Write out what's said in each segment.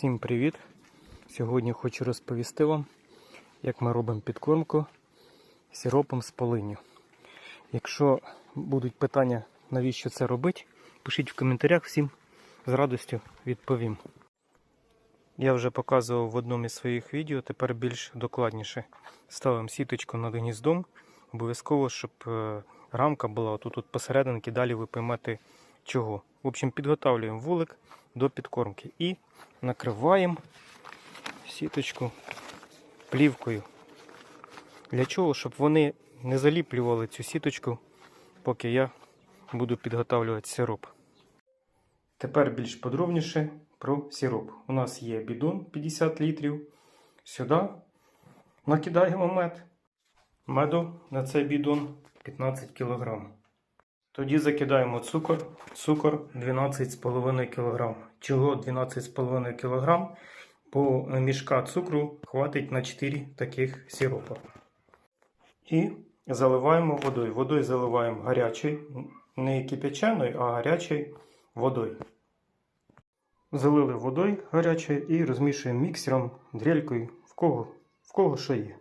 Всім привіт! Сьогодні хочу розповісти вам, як ми робимо підкормку сиропом з полиню. Якщо будуть питання, навіщо це робити, пишіть в коментарях, всім з радістю відповім. Я вже показував в одному із своїх відео, тепер більш докладніше. Ставимо сіточку над гніздом, обов'язково, щоб е, рамка була тут, тут посерединки, далі ви поймете чого. В общем, підготавлюємо вулик до підкормки і накриваємо сіточку плівкою. Для чого? Щоб вони не заліплювали цю сіточку, поки я буду підготавлювати сироп. Тепер більш подробніше про сироп. У нас є бідон 50 літрів. Сюди накидаємо мед. Меду на цей бідон 15 кг. Тоді закидаємо цукор. Цукор 12,5 кг. Чого 12,5 кг? По мішка цукру хватить на 4 таких сиропа. І заливаємо водою. Водою заливаємо гарячою, не кипяченою, а гарячою водою. Залили водою гарячою і розмішуємо міксером, дрелькою, в кого, в кого що є.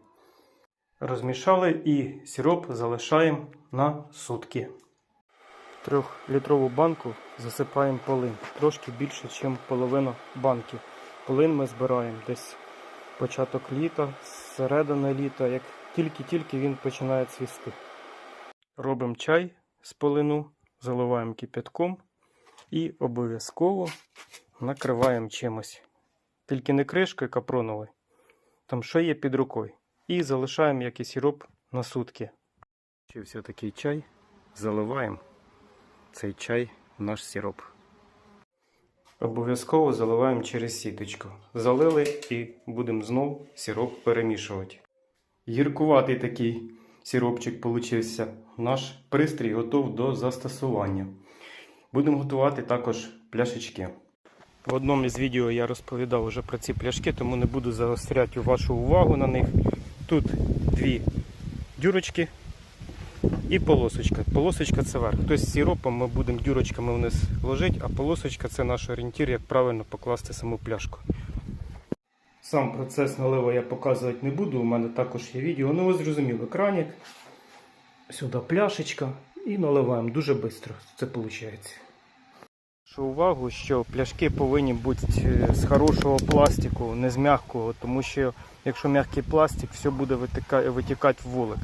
Розмішали і сироп залишаємо на сутки. Трьохлітрову банку засипаємо полин. Трошки більше, ніж половина банки. Полин ми збираємо десь початок літа, середина літа, як тільки-тільки він починає цвісти. Робимо чай з полину, заливаємо кипятком і обов'язково накриваємо чимось. Тільки не кришкою капроновою, там що є під рукою. І залишаємо як і сироп на сутки. Ще все такий чай заливаємо цей чай в наш сироп. Обов'язково заливаємо через сіточку. Залили і будемо знов сироп перемішувати. Гіркуватий такий сиропчик получився. Наш пристрій готов до застосування. Будемо готувати також пляшечки. В одному із відео я розповідав вже про ці пляшки, тому не буду заостряти вашу увагу на них. Тут дві дюрочки і полосочка. Полосочка це верх. Тобто з сиропом ми будемо дюрочками вниз ложити, а полосочка це наш орієнтир, як правильно покласти саму пляшку. Сам процес наливу я показувати не буду, у мене також є відео. Ну ви зрозуміли, краник, сюди пляшечка і наливаємо дуже швидко. Це виходить. Увагу, що пляшки повинні бути е, з хорошого пластику, не з м'якого, тому що якщо м'який пластик, все буде витікати в вулик.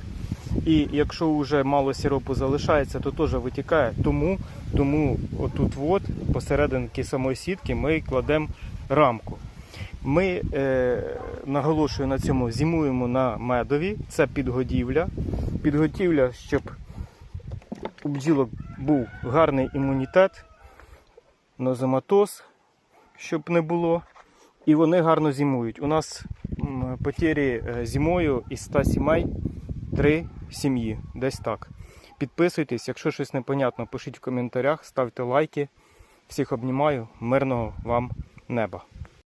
І якщо вже мало сиропу залишається, то теж витікає. Тому, тому отут от, посерединки самої сітки ми кладемо рамку. Ми е, наголошую на цьому, зимуємо на медові. Це підгодівля. Підготівля, щоб у бджілок був гарний імунітет, нозематоз, щоб не було. І вони гарно зимують. У нас потері е, зимою із 100 сімей три сім'ї. Десь так. Підписуйтесь, якщо щось непонятно, пишіть в коментарях, ставте лайки. Всіх обнімаю. Мирного вам неба.